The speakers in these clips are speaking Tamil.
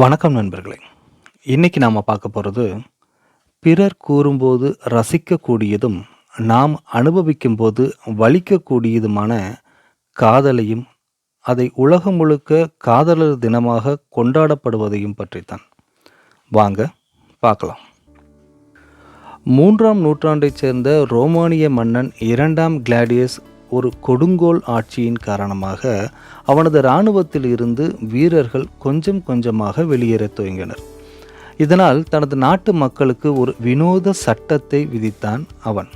வணக்கம் நண்பர்களே. இன்னைக்கு நாம் பார்க்க போகிறது பிறர் கூறும்போது ரசிக்கக்கூடியதும் நாம் அனுபவிக்கும்போது வலிக்கக்கூடியதுமான காதலையும் அதை உலகம் முழுக்க காதலர் தினமாக கொண்டாடப்படுவதையும் பற்றித்தான். வாங்க பார்க்கலாம். மூன்றாம் நூற்றாண்டைச் சேர்ந்த ரோமானிய மன்னன் இரண்டாம் கிளாடியஸ் ஒரு கொடுங்கோல் ஆட்சியின் காரணமாக அவனது இராணுவத்தில் இருந்து வீரர்கள் கொஞ்சம் கொஞ்சமாக வெளியேறத் துவங்கினர். இதனால் தனது நாட்டு மக்களுக்கு ஒரு வினோத சட்டத்தை விதித்தான் அவன்.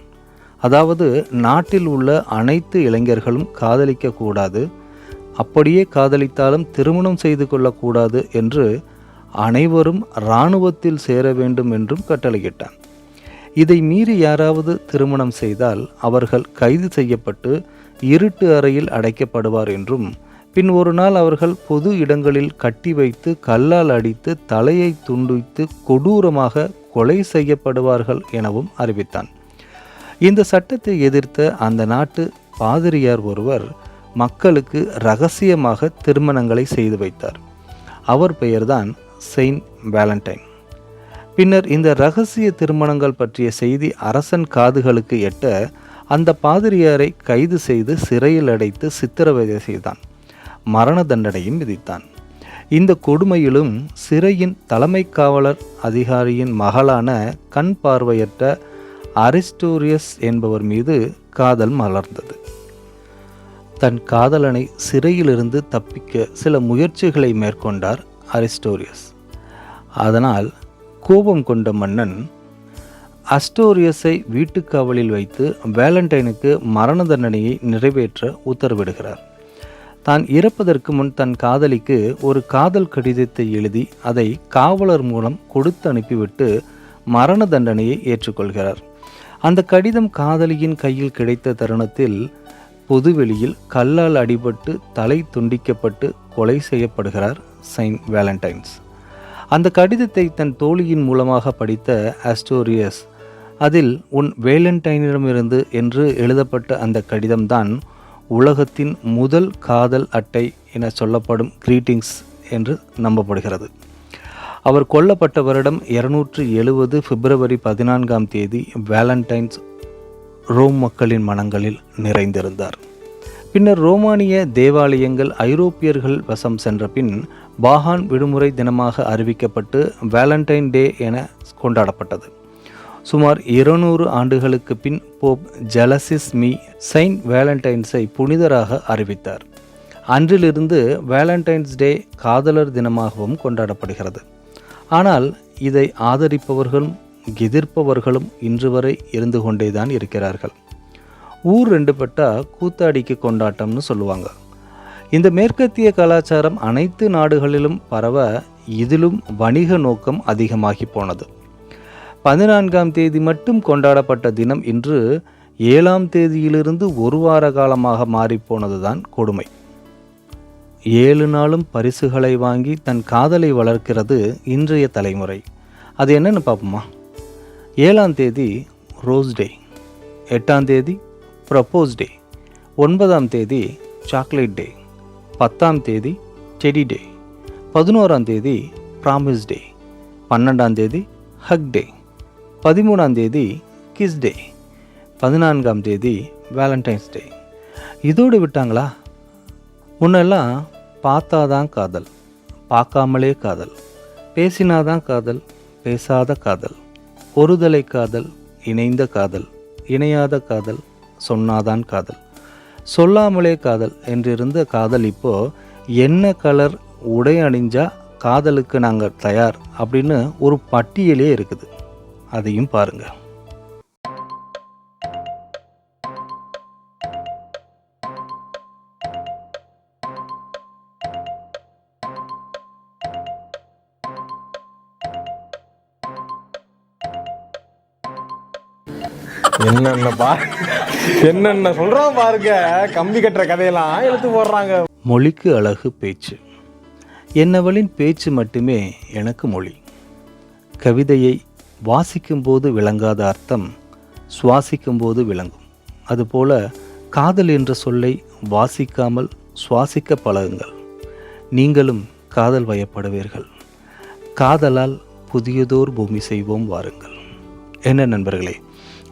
அதாவது நாட்டில் உள்ள அனைத்து இளைஞர்களும் காதலிக்க கூடாது அப்படியே காதலித்தாலும் திருமணம் செய்து கொள்ளக்கூடாது என்று அனைவரும் இராணுவத்தில் சேர வேண்டும் என்றும் கட்டளையிட்டான். இதை மீறி யாராவது திருமணம் செய்தால் அவர்கள் கைது செய்யப்பட்டு இருட்டு அறையில் அடைக்கப்படுவார் என்றும் பின் ஒரு நாள் அவர்கள் பொது இடங்களில் கட்டி வைத்து கல்லால் அடித்து தலையை துண்டித்து கொடூரமாக கொலை செய்யப்படுவார்கள் எனவும் அறிவித்தான். இந்த சட்டத்தை எதிர்த்த அந்த நாட்டு பாதிரியார் ஒருவர் மக்களுக்கு ரகசியமாக திருமணங்களை செய்து வைத்தார். அவர் பெயர்தான் செயின்ட் வேலண்டைன். பின்னர் இந்த ரகசிய திருமணங்கள் பற்றிய செய்தி அரசன் காதுகளுக்கு எட்ட அந்த பாதிரியாரை கைது செய்து சிறையில் அடைத்து சித்திரவதை செய்தான். மரண தண்டனையும் விதித்தான். இந்த கொடுமையிலும் சிறையின் தலைமை காவலர் அதிகாரியின் மகளான கண் பார்வையற்ற அரிஸ்டோரியஸ் என்பவர் மீது காதல் மலர்ந்தது. தன் காதலனை சிறையிலிருந்து தப்பிக்க சில முயற்சிகளை மேற்கொண்டார் அரிஸ்டோரியஸ். அதனால் கோபம் கொண்ட மன்னன் அஸ்டோரியஸை வீட்டுக்காவலில் வைத்து வேலண்டைனுக்கு மரண தண்டனையை நிறைவேற்ற உத்தரவிடுகிறார். தான் இறப்பதற்கு முன் தன் காதலிக்கு ஒரு காதல் கடிதத்தை எழுதி அதை காவலர் மூலம் கொடுத்து அனுப்பிவிட்டு மரண தண்டனையை ஏற்றுக்கொள்கிறார். அந்த கடிதம் காதலியின் கையில் கிடைத்த தருணத்தில் பொதுவெளியில் கல்லால் அடிபட்டு தலை துண்டிக்கப்பட்டு கொலை செய்யப்படுகிறார் செயின்ட் வேலண்டைன்ஸ். அந்த கடிதத்தை தன் தோழியின் மூலமாக படித்த அஸ்டோரியஸ் அதில் உன் வேலண்டைனிடமிருந்து என்று எழுதப்பட்ட அந்த கடிதம்தான் உலகத்தின் முதல் காதல் அட்டை என சொல்லப்படும் கிரீட்டிங்ஸ் என்று நம்பப்படுகிறது. அவர் கொல்லப்பட்ட வருடம் இருநூற்று எழுபது பிப்ரவரி பதினான்காம் தேதி வேலண்டைன்ஸ் ரோம் மக்களின் மனங்களில் நிறைந்திருந்தார். பின்னர் ரோமானிய தேவாலயங்கள் ஐரோப்பியர்கள் வசம் சென்ற பின் பாகான் விடுமுறை தினமாக அறிவிக்கப்பட்டு வேலண்டைன் டே என கொண்டாடப்பட்டது. சுமார் இருநூறு ஆண்டுகளுக்கு பின் போப் ஜலசிஸ் மீ செயின்ட் வேலண்டைன்ஸை புனிதராக அறிவித்தார். அன்றிலிருந்து வேலண்டைன்ஸ் டே காதலர் தினமாகவும் கொண்டாடப்படுகிறது. ஆனால் இதை ஆதரிப்பவர்களும் எதிர்ப்பவர்களும் இன்று வரை இருந்து கொண்டேதான் இருக்கிறார்கள். ஊர் ரெண்டு பட்டா கூத்தாடிக்கு கொண்டாட்டம்னு சொல்லுவாங்க. இந்த மேற்கத்திய கலாச்சாரம் அனைத்து நாடுகளிலும் பரவ இதிலும் வணிக நோக்கம் அதிகமாகி போனது. பதினான்காம் தேதி மட்டும் கொண்டாடப்பட்ட தினம் இன்று ஏழாம் தேதியிலிருந்து ஒரு வார காலமாக மாறிப்போனதுதான் கொடுமை. ஏழு நாளும் பரிசுகளை வாங்கி தன் காதலை வளர்க்கிறது இன்றைய தலைமுறை. அது என்னன்னு பார்ப்போமா? ஏழாம் தேதி ரோஸ் டே எட்டாம் தேதி ப்ரப்போஸ் டே ஒன்பதாம் தேதி சாக்லேட் டே பத்தாம் தேதி டெடி டே பதினோராம் தேதி ப்ராமிஸ் டே பன்னெண்டாம் தேதி ஹக் டே பதிமூணாம் தேதி கிஸ் டே பதினான்காம் தேதி வேலண்டைன்ஸ் டே இதோடு விட்டாங்களா? முன்னெல்லாம் பார்த்தாதான் காதல் பார்க்காமலே காதல் பேசினாதான் காதல் பேசாத காதல் ஒருதலை காதல் இணைந்த காதல் இணையாத காதல் சொன்னாதான் காதல். சொல்லாமலே காதல் என்றிருந்த காதல் இப்போ என்ன கலர் உடை அணிஞ்சா காதலுக்கு நாங்கள் தயார் அப்படின்னு ஒரு பட்டியலே இருக்குது. அதையும் பாருங்கள் என்னென்ன பா என்னென்ன சொல்றான் பாருங்க. கம்பி கட்டுற கதையெல்லாம் எழுத்து போடுறாங்க. மொழிக்கு அழகு பேச்சு. என்னவளின் பேச்சு மட்டுமே எனக்கு மொழி. கவிதையை வாசிக்கும்போது விளங்காத அர்த்தம் சுவாசிக்கும்போது விளங்கும். அதுபோல காதல் என்ற சொல்லை வாசிக்காமல் சுவாசிக்க பழகுங்கள். நீங்களும் காதல் வயப்படுவீர்கள். காதலால் புதியதோர் பூமி செய்வோம் வாருங்கள். என்ன நண்பர்களே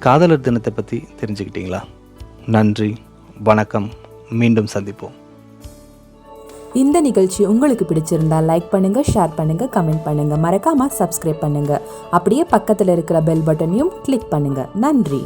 காதலர் தினத்தை பற்றி தெரிஞ்சுக்கிட்டீங்களா? நன்றி வணக்கம். மீண்டும் சந்திப்போம். இந்த நிகழ்ச்சி உங்களுக்கு பிடிச்சிருந்தா லைக் பண்ணுங்க ஷேர் பண்ணுங்க கமெண்ட் பண்ணுங்க. மறக்காம சப்ஸ்கிரைப் பண்ணுங்க. அப்படியே பக்கத்தில் இருக்கிற பெல் பட்டனையும் கிளிக் பண்ணுங்க. நன்றி.